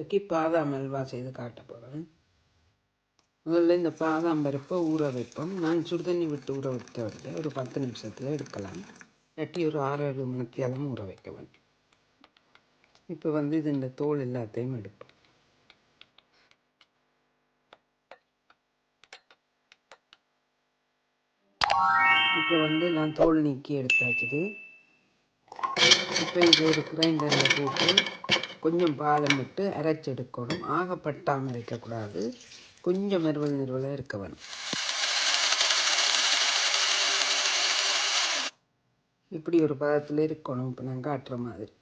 இன்னைக்கு பாதாம் அல்வா செய்து காட்ட போகிறேன். முதல்ல இந்த பாதாம் பருப்பை ஊற வைப்போம். நான் சுடுதண்ணி விட்டு ஊற வைக்க விட ஒரு பத்து நிமிஷத்தில் எடுக்கலாம். இல்லாட்டி ஒரு ஆறு ஏழு மணித்தியாலும் ஊற வைக்க வேண்டும். இப்போ வந்து இது இந்த தோல் எல்லாத்தையும் எடுப்போம். இப்போ வந்து நான் தோல் நீக்கி எடுத்தாச்சுது. இப்போ இது ஒரு கிரைண்டரில் போட்டு கொஞ்சம் பாலம் விட்டு அரைச்சி எடுக்கணும். ஆகப்பட்டாமல் இருக்கக்கூடாது கொஞ்சம் மெருவல் நிறுவலாக இருக்க வேணும். இப்படி ஒரு பதத்தில் இருக்கணும். இப்போ நான் காட்டுற மாதிரி.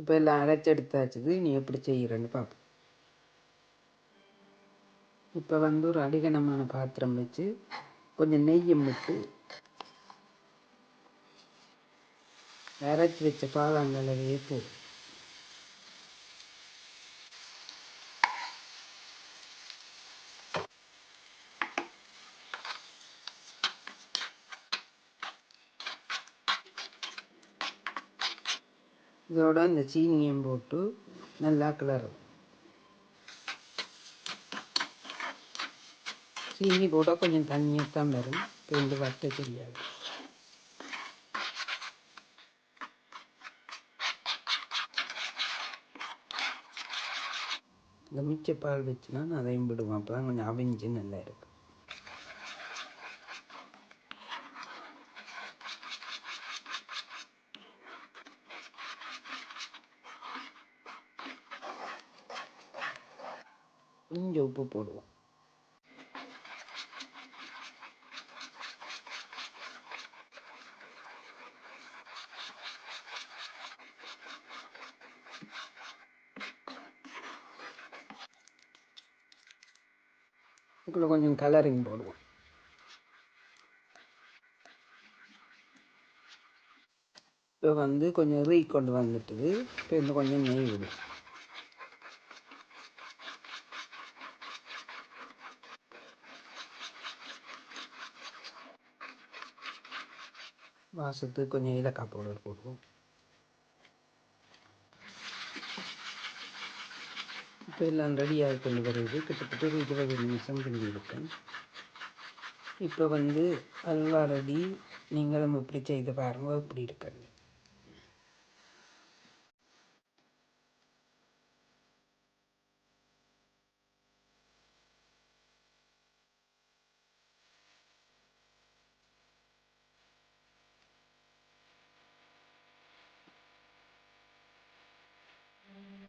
இப்போ எல்லாம் அரைச்சி எடுத்தாச்சுது. நீ எப்படி செய்கிறேன்னு பார்ப்போம் இப்போ வந்து ஒரு அடிகனமான பாத்திரம் வச்சு கொஞ்சம் நெய்யும் விட்டு அரைச்சி வச்ச பாதாங்கலவையே போடும் இதோட இந்த சீனியும் போட்டு நல்லா கிளறும் சீனி கூட கொஞ்சம் தண்ணியாக தான் வரும். ரெண்டு வட்ட தெரியாது. இந்த மிச்சப்பால் வச்சுனா நான் அதையும் விடுவேன். அப்போ தான் கொஞ்சம் அவிஞ்சு நல்லா இருக்கும். கொஞ்சம் உப்பு போடுவோம். இதுக்குள்ள கொஞ்சம் கலரிங் போடுவோம். இப்போ வந்து கொஞ்சம் ரீ கொண்டு வந்துட்டுது இப்போ இன்னும் கொஞ்சம் நெய் விடும் வாசத்துக்கு கொஞ்சம் ஏலக்காய் பவுடர் போடுவோம். இப்போ எல்லாம் ரெடியாக கொண்டு வருது கிட்டத்தட்ட ஒரு இருபது நிமிஷம் கொண்டு இருக்கேன் இப்போ வந்து அல்வா ரெடி நீங்களும் இப்படி செய்து பாருங்கள் இப்படி இருக்கிறது?